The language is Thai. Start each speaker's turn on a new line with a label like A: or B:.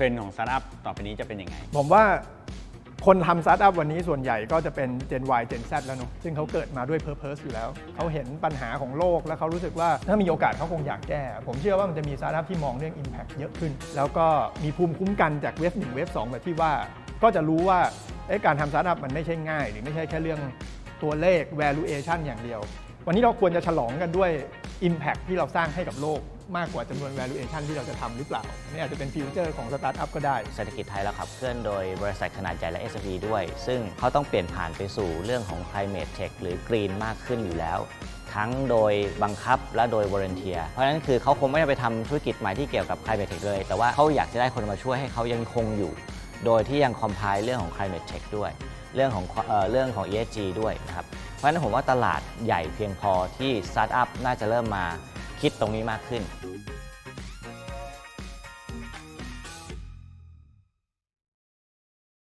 A: รนด์ของสตาร์ทอัพต่อไปนี้จะเป็นยังไง
B: ผมว่าคนทำสตาร์ทอัพวันนี้ส่วนใหญ่ก็จะเป็น Gen Y Gen Z แล้วเนอะซึ่งเขาเกิดมาด้วย Purpose อยู่แล้ว เขาเห็นปัญหาของโลกแล้วเขารู้สึกว่าถ้ามีโอกาสเขาคงอยากแก้ ผมเชื่อว่ามันจะมีสตาร์ทอัพที่มองเรื่อง Impact เยอะขึ้น แล้วก็มีภูมิคุ้มกันจากเวฟ1เวฟ2แบบที่ว่า ก็จะรู้ว่าการทำสตาร์ทอัพมันไม่ใช่ง่าย หรือไม่ใช่แค่เรื่องตัวเลข valuation อย่างเดียว วันนี้เราควรจะฉลองกันด้วย Impact ที่เราสร้างให้กับโลก มากกว่าจำนวน valuation ที่เราจะทำหรือเปล่านี่อาจจะเป็นฟิวเจอร์ของสตาร์ทอัพก็ได้
C: เศรษฐกิจไทยเราขับเคลื่อนโดยบริษัทขนาดใหญ่และ SME ด้วย ซึ่งเขาต้องเปลี่ยนผ่านไปสู่เรื่องของ climate tech หรือ green มากขึ้นอยู่แล้ว ทั้งโดยบังคับและโดย volunteer เพราะฉะนั้นคือเขาคงไม่ได้ไปทำธุรกิจใหม่ที่เกี่ยวกับ climate tech เลย แต่ว่าเขาอยากจะได้คนมาช่วยให้เขายังคงอยู่ โดยที่ยัง comply เรื่องของ climate tech ด้วย เรื่องของเอ่อเรื่องของ ESG ด้วยนะครับเพราะฉะนั้นผมว่าตลาดใหญ่เพียงพอที่ startup น่าจะเริ่มมา คิดตรงนี้มากขึ้น